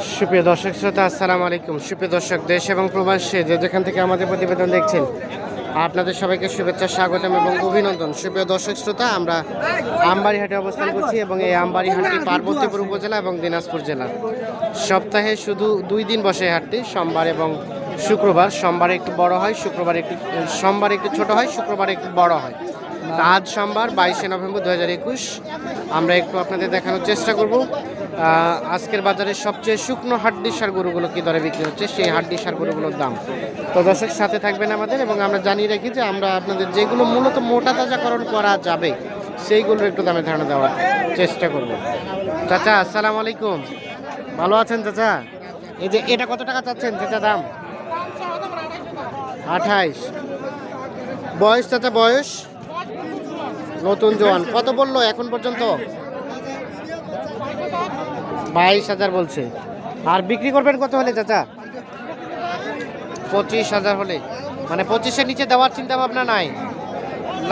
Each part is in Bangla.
সুপ্রিয় দর্শক শ্রোতা, আসসালামু আলাইকুম। সুপ্রিয় দর্শক, দেশ এবং প্রবাসে যে যেখান থেকে আমাদের প্রতিবেদন দেখছেন, আপনাদের সবাইকে শুভেচ্ছা, স্বাগতম এবং অভিনন্দন। সুপ্রিয় দর্শক শ্রোতা, আমরা আমবাড়িহাটে অবস্থান করছি এবং এই আমবাড়িহাটটি পার্বতীপুর উপজেলা এবং দিনাজপুর জেলা। সপ্তাহে শুধু দুই দিন বসে হাটটি, সোমবার এবং শুক্রবার। সোমবার একটু বড় হয়, শুক্রবার একটু, সোমবার একটু ছোট হয়, শুক্রবার একটু বড় হয়। আজ সোমবার বাইশে নভেম্বর দু হাজার একুশ। আমরা একটু আপনাদের দেখানোর চেষ্টা করব। আজকের বাজারে সবচেয়ে শুকনো হাড্ডি সার গরুগুলো কী দরে বিক্রি হচ্ছে? সেই হাড্ডি সার গরুগুলোর দাম। তো দর্শক, সাথে থাকবেন আমাদের এবং আমরা জানিয়ে রাখি যে আমরা আপনাদের যেগুলো মূলত মোটা তাজাকরণ করা যাবে, সেইগুলোর একটু দামে ধারণা দেওয়ার চেষ্টা করব। চাচা, আসসালামু আলাইকুম। ভালো আছেন চাচা? এই যে এটা কত টাকা চাচ্ছেন চাচা দাম? আঠাইশ। বয়স চাচা, বয়স? নতুন জোয়ান। কত বলল এখন পর্যন্ত? বাইশ হাজার বলছে। আর বিক্রি করবেন কত হলে, চাচা? পঁচিশ হাজার হলে। মানে পঁচিশের নিচে দেওয়ার চিন্তা ভাবনা নাই।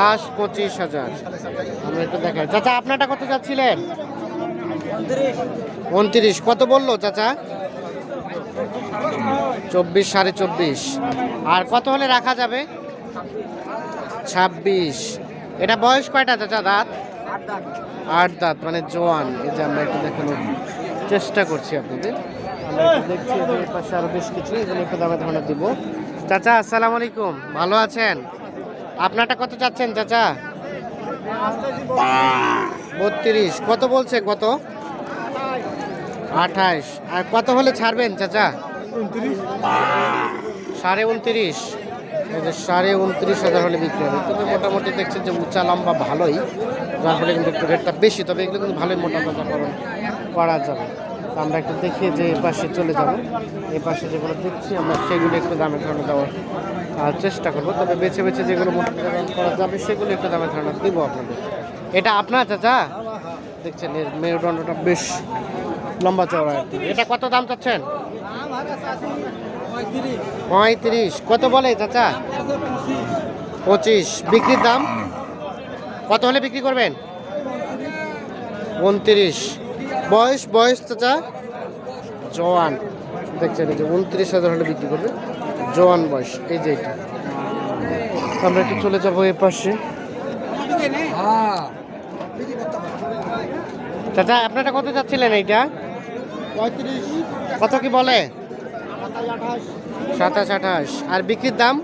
লাস্ট পঁচিশ হাজার। আমি একটু দেখাই। চাচা, আপনারটা কত যাচ্ছিলেন উনত্রিশ। কত বলল, চাচা? চব্বিশ সাড়ে চব্বিশ। আর কত হলে রাখা যাবে? ছাব্বিশ। এটা বয়স কয়টা চাচা? দাঁত? আট দাঁত। মানে জোয়ান। এই যে আমরা একটু দেখানোর চেষ্টা করছি আপনাদের। আমরা দেখছি এর পাশে আরও বেশ কিছু এগুলো একটু দামে ধারণা দিব। চাচা আসসালামু আলাইকুম। ভালো আছেন? আপনারটা কত চাচ্ছেন চাচা? বত্রিশ। কত বলছে কত? আঠাইশ আর কত হলে ছাড়বেন চাচা? সাড়ে উনত্রিশ। সাড়ে উনত্রিশ হাজার হলে বিক্রি হবে। তবে মোটামুটি দেখছেন যে উঁচা লম্বা ভালোই, যার ফলে কিন্তু একটু রেটটা বেশি, তবে এগুলো কিন্তু ভালোই মোটা করণ করা যাবে। আমরা একটু দেখি যে এই পাশে চলে যাব। এই পাশে যেগুলো দেখছি, আমরা সেগুলো একটু দামে ধারণা দেওয়ার চেষ্টা করব। তবে বেছে বেছে যেগুলো মোটা করা যাবে, সেগুলো একটু দামে ধারণা দিব আপনাদের। এটা আপনার চাচা? দেখছেন, এর মেরুদণ্ডটা বেশ লম্বা চওড়া। এটা কত দাম চাচ্ছেন? পঁয়ত্রিশ। কত বলে চাচা? পঁচিশ। বিক্রির দাম? কত হলে বিক্রি করবেন? উনত্রিশ। বয়স বয়স চাচা? জোয়ান। দেখছেন এই যে উনত্রিশ হাজার হলে বিক্রি করবে জোয়ান বয়স এই যে এটা। আমরা একটু চলে যাব এ পাশে। চাচা আপনারা কত চাচ্ছিলেন এইটা? পঁয়ত্রিশ। কত কি বলে? সাতাশ আঠাশ। আর বিক্রির দাম?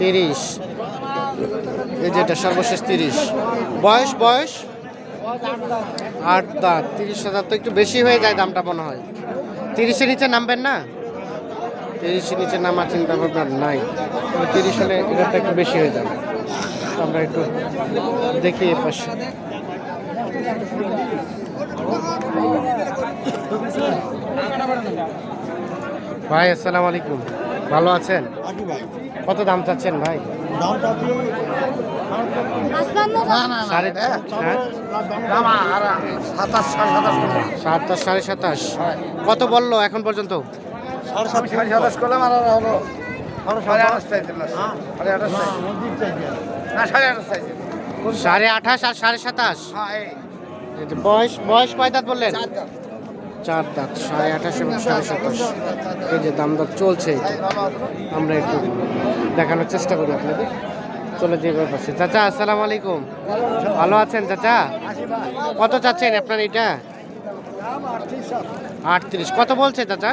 তিরিশ। এই যেটা সর্বশেষ তিরিশ। বয়স বয়স? আট দাঁত। তিরিশ হাজার তো একটু বেশি হয়ে যায় দামটা মনে হয়। তিরিশের নিচে নামবেন না? তিরিশের নিচে নামার চিন্তা ভাবনা নাই। তিরিশ হলে এটা একটু বেশি হয়ে যাবে। আমরা একটু দেখি এ পাশে ভাই আসসালামু আলাইকুম। ভালো আছেন? ভাই। কত দাম চাচ্ছেন ভাই? হ্যাঁ? সাতাশ সাড়ে সাতাশ সাতাশ সাড়ে সাতাশ। কত বলল এখন পর্যন্ত? সাতাশ করলাম আর হলো সাড়ে আঠাশ আর সাড়ে সাতাশ? এই। যে বয়স বয়স কয় দাঁত বললেন? চার দাঁত। সাড়ে আঠাশ এবং সাড়ে সাতাশ। এই যে দাম দর চলছে আমরা একটু দেখানোর চেষ্টা করি আপনাদের। চলে যাবে পাশে। চাচা আসসালামু আলাইকুম। ভালো আছেন চাচা? কত চাচ্ছেন আপনার এটা আটত্রিশ। কত বলছে চাচা?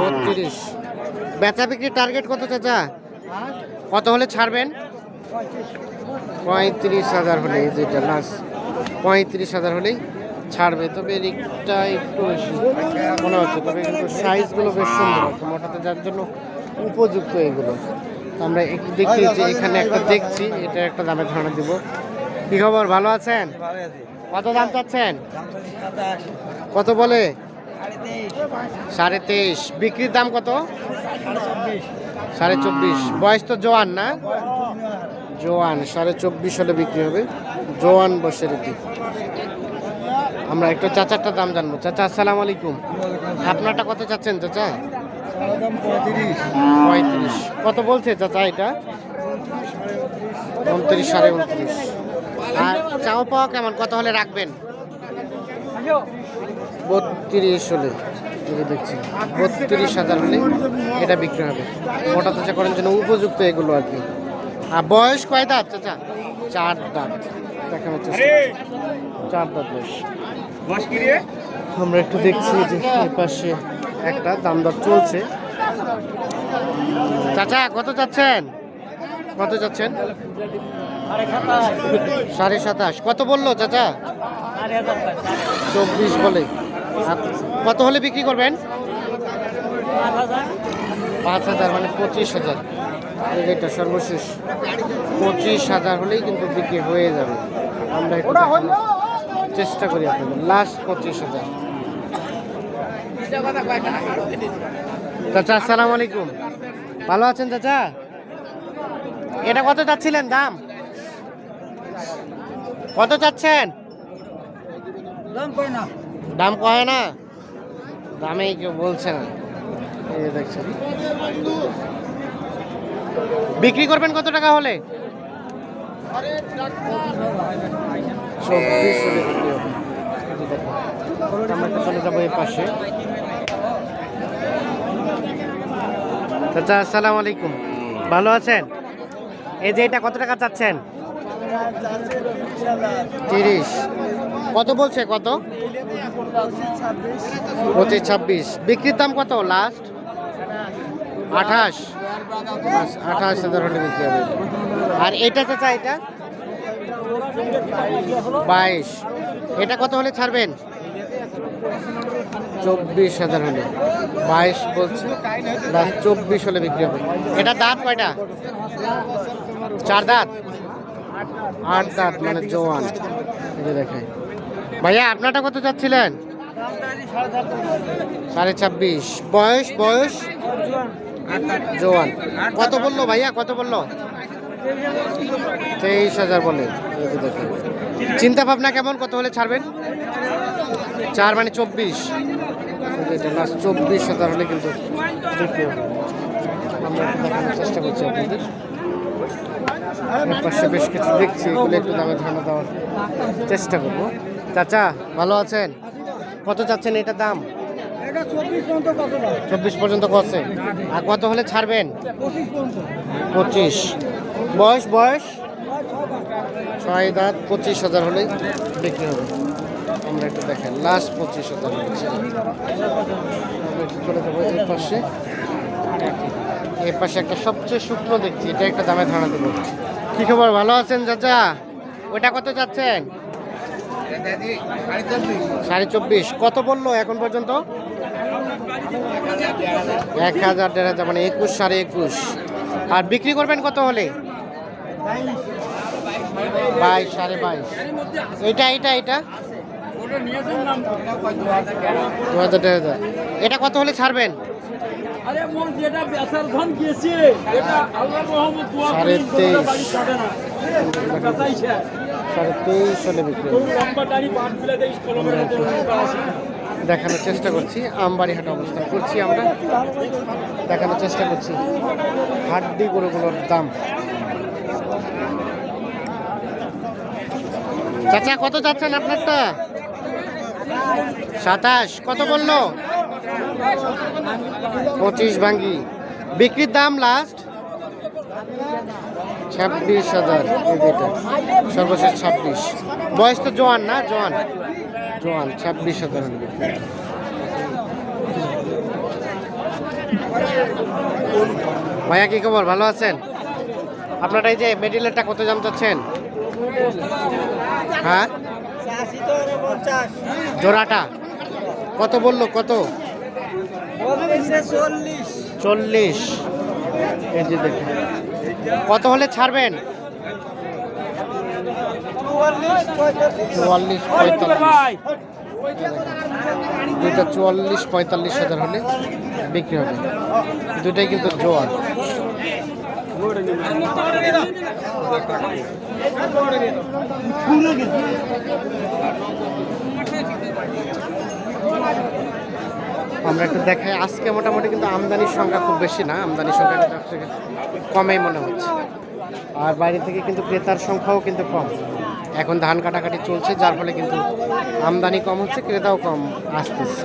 বত্রিশ। বেচা বিক্রির টার্গেট কত চাচা? কত হলে ছাড়বেন? পঁয়ত্রিশ হাজার হলে যেটা লাস্ট পঁয়ত্রিশ হাজার হলেই ছাড়বে। তবে রিকটা একটু বেশি। মনে হচ্ছে, তবে কিন্তু সাইজগুলো বেশ সুন্দর মোটাতে যার জন্য উপযুক্ত এগুলো। আমরা একটু দেখি যে এখানে একটা দেখছি, এটা একটা দামে ধারণা দিব। কি খবর, ভালো আছেন? কত দাম চাচ্ছেন? কত বলে? সাড়ে তেইশ। বিক্রির দাম কত? সাড়ে চব্বিশ। বয়স তো জোয়ান, না? জোয়ান সাড়ে চব্বিশ হলে বিক্রি হবে। জোয়ান বসের এটি আমরা একটু চাচারটা দাম জানব। চাচা আসসালামু আলাইকুম। আপনারটা কত চাচ্ছেন চাচা? পঁয়ত্রিশ। কত বলছে চাচা এটা? উনত্রিশ সাড়ে উনত্রিশ। আর চাও পাওয়া কেমন? কত হলে রাখবেন? বত্রিশ হলে। দেখছি বত্রিশ হাজার হলে এটা বিক্রি হবে। মোটা তাজা করার জন্য উপযুক্ত এগুলো আর কি। আর বয়স কয় দাঁত চাচা? চার দাঁত। দেখানোর চেষ্টা চার দাঁত বয়স আমরা একটু দেখছি যে পাশে একটা দাম দর চলছে। চাচা কত চাচ্ছেন? কত চাচ্ছেন? সাড়ে সাতাশ। কত বলল চাচা? চব্বিশ বলে। কত হলে বিক্রি করবেন? পাঁচ হাজার মানে পঁচিশ হাজার। এই যেটা সর্বশেষ পঁচিশ হাজার হলেই কিন্তু বিক্রি হয়ে যাবে। আমরা একটু চেষ্টা করি আপনাদের। লাস্ট পঁচিশ হাজার। চাচা আসসালামু আলাইকুম। ভালো আছেন চাচা? এটা কত চাচ্ছিলেন দাম? কত চাচ্ছেন? দাম কয় না? দামে কেউ বলছে না। এই দেখছেন। বিক্রি করবেন কত টাকা হলে? চলে আসসালামু আলাইকুম। ভালো আছেন? এই যে এটা কত টাকা চাচ্ছেন? তিরিশ। কত বলছে কত? পঁচিশ, ছাব্বিশ। বিক্রির দাম কত? লাস্ট আঠাশ। আঠাশ হাজার হলে বিক্রি হবে। আর এটা চাচা এটা? বাইশ। এটা কত হলে ছাড়বেন? চব্বিশ হাজার হলে। বাইশ বলছে চব্বিশ হলে বিক্রি হবে। এটা দাঁত কয়টা? চার দাঁত? আট দাঁত মানে জোয়ান। এই ভাইয়া, আপনারটা কত চাচ্ছিলেন? সাড়ে ছাব্বিশ। বয়স বয়স? জোয়ান। কত বলল ভাইয়া? কত বলল? তেইশ হাজার বলে চিন্তা ভাবনা কেমন? কত হলে ছাড়বেন? চার মানে চব্বিশ। চব্বিশ হাজার হলে কিন্তু চেষ্টা করছি আপনাদের। পাশে বেশ কিছু দেখছি এগুলো একটু দামে ধারণা দেওয়ার চেষ্টা করব। চাচা, ভালো আছেন? কত চাচ্ছেন এটা দাম? চব্বিশ পর্যন্ত কছে আর কত হলে ছাড়বেন? পঁচিশ বয়স বয়স? ছয় দাঁত। পঁচিশ হাজার হলেই বিক্রি হবে। আমরা একটু দেখেন লাস্ট পঁচিশ হাজার হচ্ছে চলে যাব এই পাশে। এই পাশে একটা সবচেয়ে শুকনো দেখছি এটা একটা দামে ধারণা দেবো। কি খবর? ভালো আছেন চাচা? ওটা কত যাচ্ছেন সাড়ে চব্বিশ। কত বলল এখন পর্যন্ত? এক হাজার দেড় হাজার মানে একুশ সাড়ে একুশ। আর বিক্রি করবেন কত হলে? বাইশ সাড়ে বাইশ। এটা এটা এটা? দু হাজার দেড় হাজার। এটা কত হলে ছাড়বেন? সাড়ে তেইশ। সাড়ে তেইশ হলে বিক্রি দেখানোর চেষ্টা করছি। আমবাড়ি হাট অবস্থান করছি আমরা। দেখানোর চেষ্টা করছি। হাড্ডি গরুগুলোর দাম। চাচা, কত যাচ্ছেন আপনারটা? সাতাশ। কত বলল? পঁচিশ ভাঙ্গি। বিক্রির দাম লাস্ট ছাব্বিশ হাজার সর্বশেষ ছাব্বিশ। বয়স তো জোয়ান না? জোয়ান। জোয়ান, ছাব্বিশ হাজার ভাইয়া, কি খবর? ভালো আছেন? আপনারা এই যে মেডিলেরটা কত দাম চাচ্ছেন? হ্যাঁ? জোড়াটা? কত বলল? কত? চল্লিশ। কত হলে ছাড়বেন? চুয়াল্লিশ পঁয়তাল্লিশ। দুইটা চুয়াল্লিশ পঁয়তাল্লিশ হাজার হলে বিক্রি হবে। দুটাই কিন্তু জোয়ার। আমরা একটু দেখাই, আজকে মোটামুটি কিন্তু আমদানির সংখ্যা খুব বেশি না, আমদানির সংখ্যা কমেই মনে হচ্ছে। আর বাইরে থেকে কিন্তু ক্রেতার সংখ্যাও কিন্তু কম। এখন ধান কাটাকাটি চলছে, যার ফলে কিন্তু আমদানি কম হচ্ছে, ক্রেতাও কম আসতেছে।